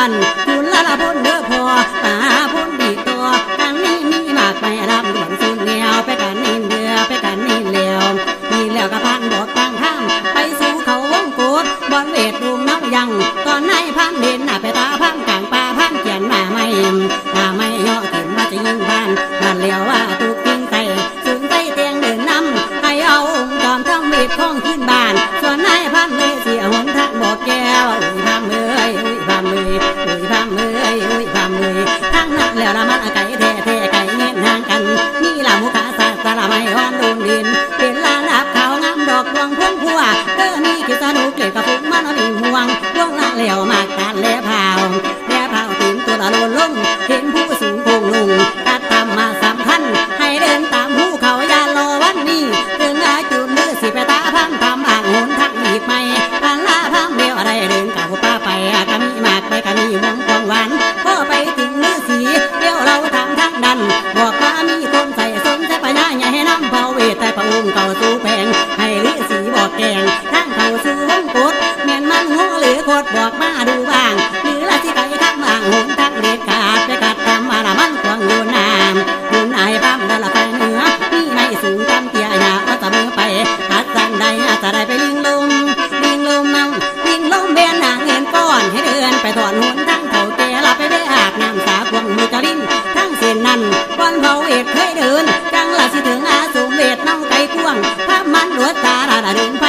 อยฟังบัน อินไปถอนหุนทั้งเขาเกลาไปได้อาบน้ำสาควงมือจะลิ้นทั้งเส้นนั้นก้อนเผาเอ็ดเคยเดินจังละสิถึงอาสมเวทน้องไก่กวงพระมันรวดตาละละดึงไป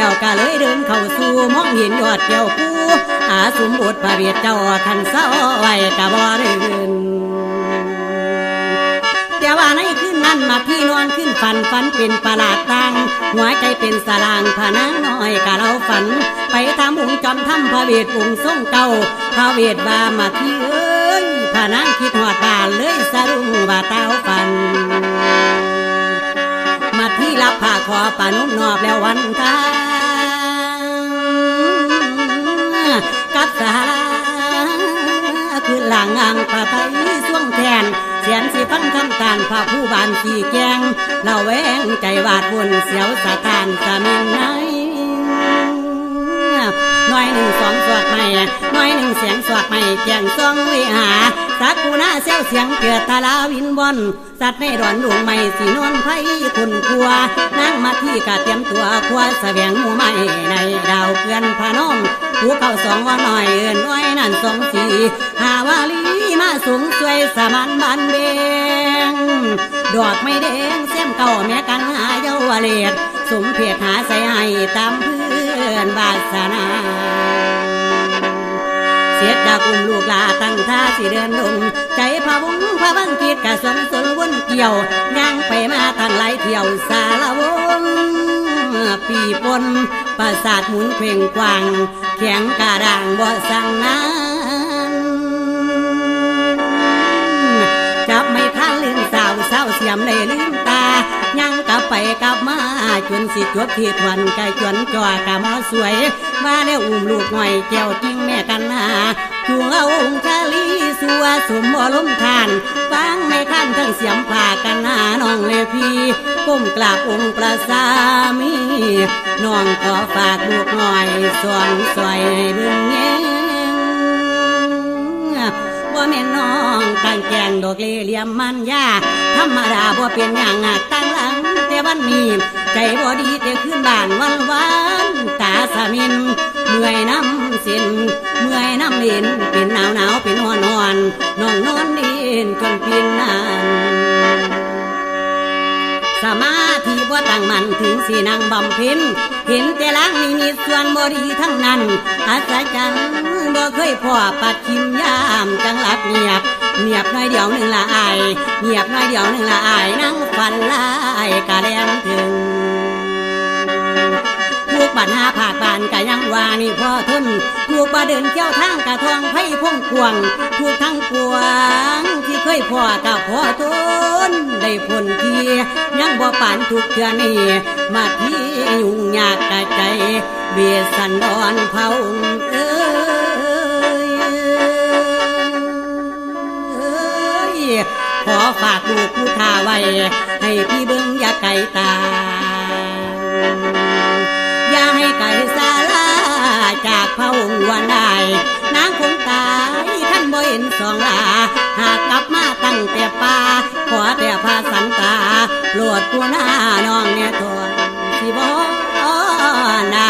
แล้วก็เลยเดินเข้าสู่มองเห็นยอดเกี่ยวผู้อาสมบทพระเวทเจ้าคันเศร้าไว้กะบ่เดินแต่ว่าในคืนนั้นมาพี่นอนขึ้นฝันฝันเป็นประหลาดตังหัวใจเป็นสลางผานางน้อยกะเราฝัน ไปทำองค์จอมทำพระเวทองค์ทรงเก่าพระเวทว่ามาพี่เอ้ยผานางคิดหอดบานเลยสะดุ้งว่าเต้าฝันมาที่รับผ้าคอปานุ่มนอบแล้ววันทา คือหลังอ่างผ้าไทยส่วงแทนเสียนสิฟังคำการพระผู้บานขี่แกงเราแวงใจวาดวนเสียวสะทานสะมินไนหน่อยหนึ่งสองสวดใหม่หน่อยหนึ่งเสียงสวดใหม่แจงซองวิหาสักกูหน้าเซลเสียงเกิดทาลาวินบอนสัตว์ในดอนดวงใหม่สีนวลไผ่คุณครัวนั่งมาที่กะเตรียมตัวครัวเสวียงหมูใหม่ในดาวเกลือนพานม ผู้เข้าสองว่าหน่อยเอินน้อยนั่นสองสีหาวาลีมาสูงสวยสมานบันเบงดอกไม่แดงเสี้มเก่าแม่กันหาเยาวเลดสมเพศหาใส่ให้ตามเพื่อนวาสนาเสียจากุมลูกลาตั้งท่าสิเดินลงใจพะวุ้งพะบังคิดกะสนสนวนเกี่ยวย่างไปมาตั้งหลเที่ยวสารวงปีปนประสาทหมุนเพ่งกวาง แข็งกระด่างบ่สั่งงานจับไม่คันลืมสาวสาวเสียมเลยลืมตา ยังกลับไปกลับมาจนสิจวบที่ทวนไก่จวนจอกะมอสวย ว่าแล้วอุ้มลูกหน่อยแก้วจริงแม่กันหาจูงเอาองค์ สัวสมบ่ล้มทานฟังไม่ขั้นทั้งเสียมผ่ากันหาน้องเลพีก้มกราบองค์ประสามีน้องขอฝากลูกหน่อยสอนสวยเบิ่งแยงบ่แม่นน้องตั้งแกงดอกเลเหลี่ยมมันยาธรรมดาบ่เป็นอย่างตั้งหลังแต่วันนี้ใจบ่ดีแต่ขึ้นบ้านวันวัน สมินเมื่อยน้ำสินเมื่อยน้ำลินเป็นหนาวหนาวเป็นหอนหอนนองนอนดินจนปีนนานสมาธิบ่ตั้งมันถึงสีนางบำเพ็ญเห็นแต่ล้างนิมิตส่วนบ่ดีทั้งนั้นอาศัยจังบ่เคยพ่อปัดชิมยามจังหลับเงียบเงียบน้อยเดียวหนึ่งละอายเงียบน้อยเดียวหนึ่งละอายนั่งฝันลายกะแลมถึง ทุกบันหาผากบานกะยังว่านี่พ่อทนถูกบาเดินเที่ยวทางกะทองไผ่พงกวงถูกทั้งกวางที่เคยพ่อกะพ่อทนได้ผลทียังบ่ปานทุกเทือนี่มาที่ยุ่งยากกะใจเบียสันดอนเผาเอ้ยอฝากลูกผู้ทาไว้ ให้พี่เบิ้งอย่าไกลตา อย่าให้ไก่ซาลาจากพระองค์วันได้ นางคงตายท่านบ่เห็นสองลา หากกลับมาตั้งแต่ป่าขอแต่พาสันตาโปรดกูหน้าน้องเนี่ยตัวสิบ่นา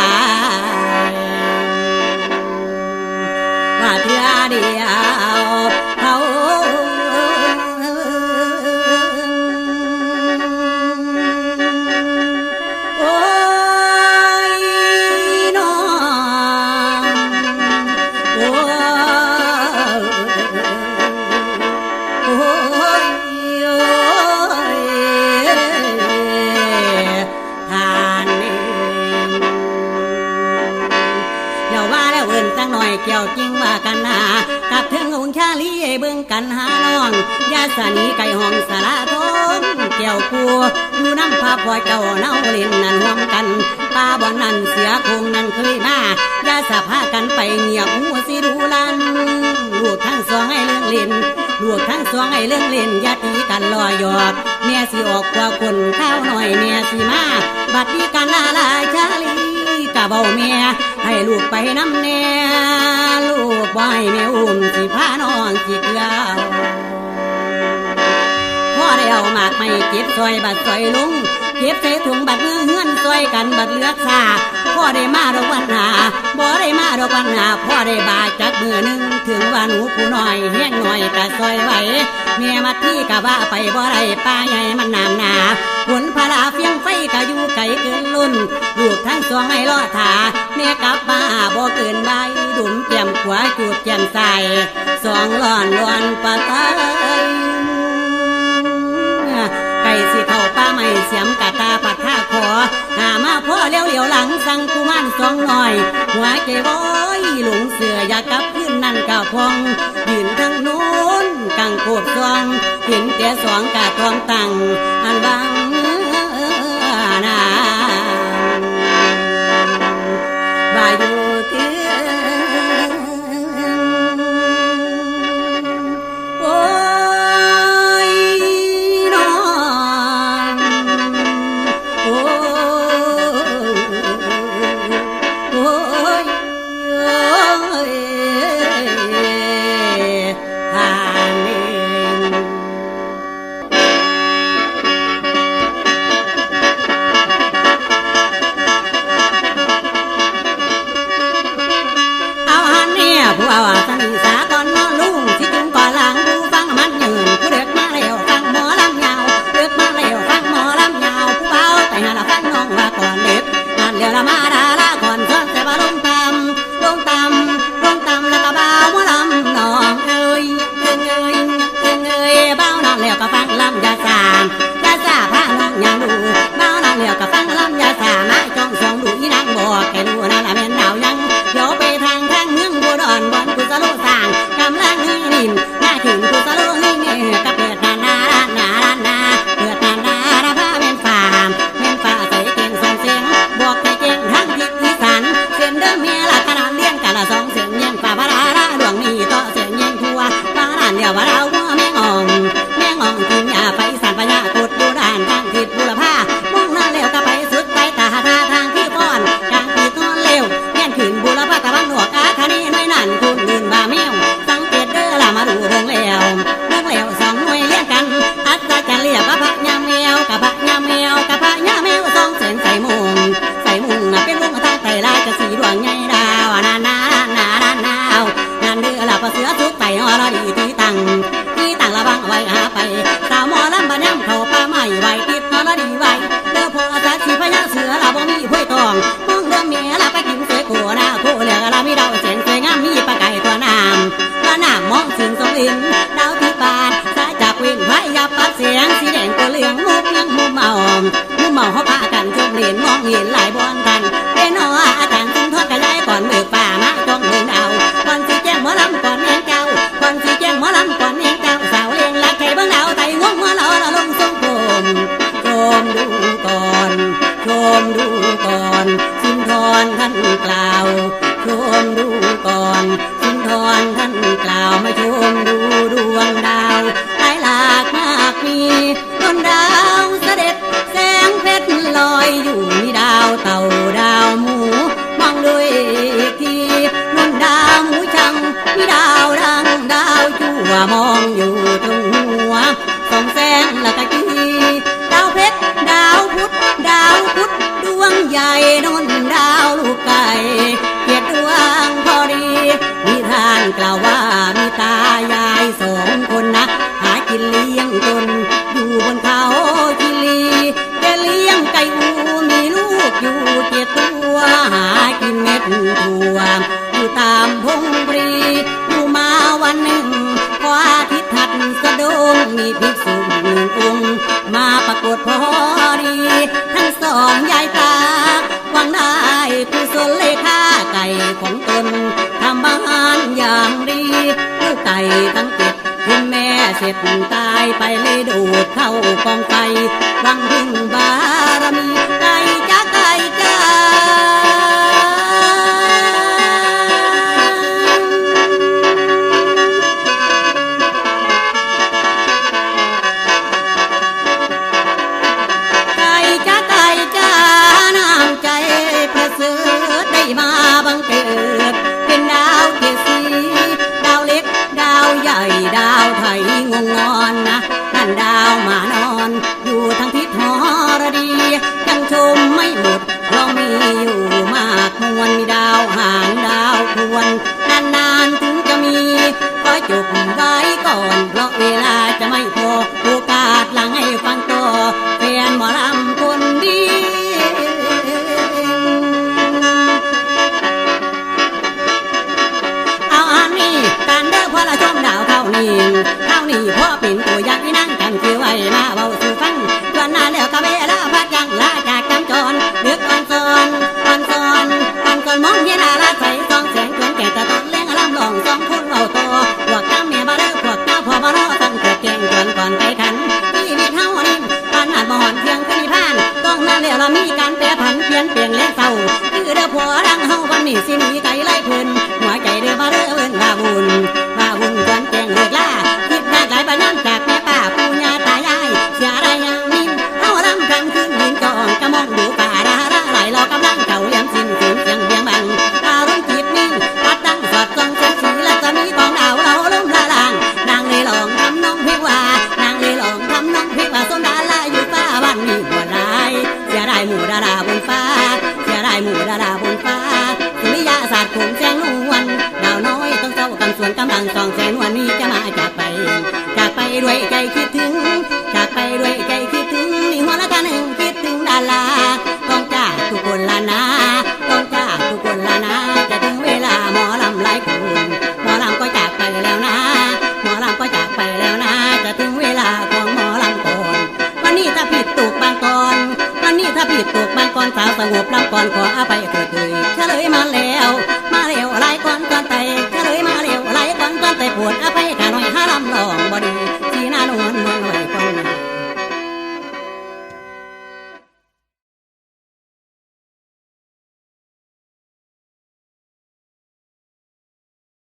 นหาน้องยาสานีไก่ห้องสาราทงเกี่ยวกูอยู่น้ำพาพอยเจ้าเน่าเล่นนั่นห่วมกันป้าบ่อนนั่นเสียคงนั่นเคยมายาสะพากันไปเงียบหูสิดูลันลูกทั้งสองให้เรื่องเล่นลูกทั้งสองให้เรื่องเล่นยาตีกันลอยหยอกเมียสิออกกว่าคนข้าวหน่อยเมียสิมาบัดนี้กันลาลายชาลีกะเบาเมียให้ลูกไปน้ำแน่ ลูกบ่ให้แม่อุ้มสิพานอนสิเกลียวพ่อได้เอาหมากไม่เก็บซอยบัดซอยลุงเก็บใส่ถุงบัดมือเฮือนซอยกันบัดเลือกซา พ่อได้มาดอกวันหาบ่ได้มาดอกวันหาพ่อได้บาดจักมือหนึ่งถึงว่าหนูผู้น้อยแห้งหน่อยกะซอยไหวเมียมาที่กะว่าไปบ่ได้ป้าใหญ่มันนานหนาผลพลาเฟียงไฟกะอยู่ไกลเกินลุ่นลูกทั้งสองให้รอถาแม่กลับมาบ่เกินใบดุมแจ่มขวาจูดแจ่มใสสองหลอนล้วนปะตา ก่สิเข้าป้าไม่เสียมกะตาปัดท่าขอ หามาพ่อเลี้ยวเหลียวหลังสั่งกุมารสองหน่อย หัวเกบอยหลงเสืออยากกลับขึ้นนั่นกะพองยืนทั้งนู้นกังโคบซอง เห็นแต่สองกะทองตังอันบังนาวายู วมองอยู่ ทั้งเจ็ดคุณแม่เสร็จตายไปเลยดูดเข้ากองไฟหวังพึ่งบา นั่นดาวมานอน นนี้สิมีไก่ไล่พื้นหัวใจเด้อมาเด้อเอิ้นว่าบุญว่าบุญจวนแกงเลิกล่าคิดได้หลายปานนั้นจากแม่ป้าปู่ย่าตายายเสียอะไรยังนิ่มเฮารำกันขึ้นดินจองกะมองดูป่าดาราไหลเรากำลังเก่าเลี้ยงสิ้นเสียงเสียงเบียงบังอารมณ์จิตนิ่งปัดดั้งสอดส่องแสงสีและจะมีกองดาวเราล้มละลางนางเลยลองทำน้องเพลงว่านางเลยลองทำน้องเพลงว่าส้มดาลาอยู่ฟ้าวันนี้หัวลายเสียดายหมู่ดาราบนฟ้าเสียดายหมู่ดาราบนฟ้าาศาสตร์ผมแสงนวลดาวน้อยต้องเศร้ากำสวนกำลังส่องแสงวันนี้ ดปกบ้านก่อนสาวสงบลำก่อนขออาไปเกิดเลยเฉลยมาแล้ว มาเร็วไรก่อนก่อนไตเฉลยมาเร็วไรก่อนก่อนไตปวดอาไปกะหน่อยห้าลำลองบอดีสีหน้านวล